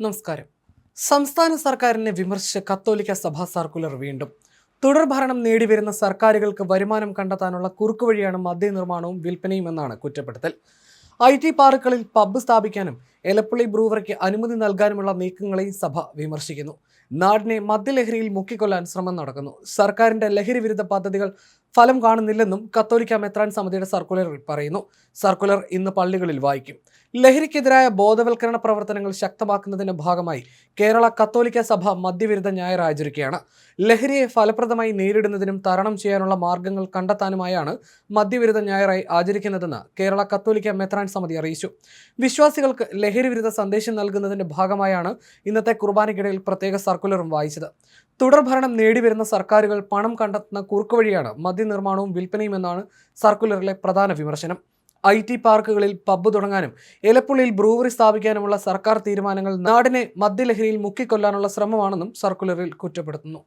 നമസ്കാരം. സംസ്ഥാന സർക്കാരിനെ വിമർശിച്ച കത്തോലിക്ക സഭാ സർക്കുലർ വീണ്ടും. തുടർ തുടർഭരണം നേടിവരുന്ന സർക്കാരുകൾക്ക് വരുമാനം കണ്ടെത്താനുള്ള കുറുക്കുവഴിയാണ് മദ്യനിർമ്മാണവും വിൽപ്പനയും എന്നാണ് കുറ്റപ്പെടുത്തൽ. ഐ ടി പാർക്കുകളിൽ പബ്ബ് സ്ഥാപിക്കാനും എലപ്പള്ളി ബ്രൂവറിക്ക് അനുമതി നൽകാനുമുള്ള നീക്കങ്ങളെയും സഭ വിമർശിക്കുന്നു. നാടിനെ മദ്യലഹരിയിൽ മുക്കിക്കൊല്ലാൻ ശ്രമം നടക്കുന്നു. സർക്കാരിന്റെ ലഹരി വിരുദ്ധ പദ്ധതികൾ ഫലം കാണുന്നില്ലെന്നും കത്തോലിക്ക മെത്രാൻ സമിതിയുടെ സർക്കുലറിൽ പറയുന്നു. സർക്കുലർ ഇന്ന് പള്ളികളിൽ വായിക്കും. ലഹരിക്കെതിരായ ബോധവൽക്കരണ പ്രവർത്തനങ്ങൾ ശക്തമാക്കുന്നതിന്റെ ഭാഗമായി കേരള കത്തോലിക്ക സഭ മദ്യവിരുദ്ധ ഞായർ ആചരിക്കുകയാണ് ലഹരിയെ ഫലപ്രദമായി നേരിടുന്നതിനും തരണം ചെയ്യാനുള്ള മാർഗങ്ങൾ കണ്ടെത്താനുമായാണ് മദ്യവിരുദ്ധ ഞായറായി ആചരിക്കുന്നതെന്ന് കേരള കത്തോലിക്ക മെത്രാൻ സമിതി അറിയിച്ചു. വിശ്വാസികൾക്ക് ലഹരി വിരുദ്ധ സന്ദേശം നൽകുന്നതിന്റെ ഭാഗമായാണ് ഇന്നത്തെ കുർബാനയ്ക്കിടയിൽ പ്രത്യേക സർക്കുലറും വായിച്ചത്. തുടർഭരണം നേടിവരുന്ന സർക്കാരുകൾ പണം കണ്ടെത്തുന്ന കുറുക്കുവഴിയാണ് മദ്യനിർമ്മാണവും വിൽപ്പനയും എന്നാണ് സർക്കുലറിലെ പ്രധാന വിമർശനം. ഐ ടി പാർക്കുകളിൽ പബ്ബ് തുടങ്ങാനും എലപ്പുള്ളിയിൽ ബ്രൂവറി സ്ഥാപിക്കാനുമുള്ള സർക്കാർ തീരുമാനങ്ങൾ നാടിനെ മദ്യലഹരിയിൽ മുക്കിക്കൊല്ലാനുള്ള ശ്രമമാണെന്നും സർക്കുലറിൽ കുറ്റപ്പെടുത്തുന്നു.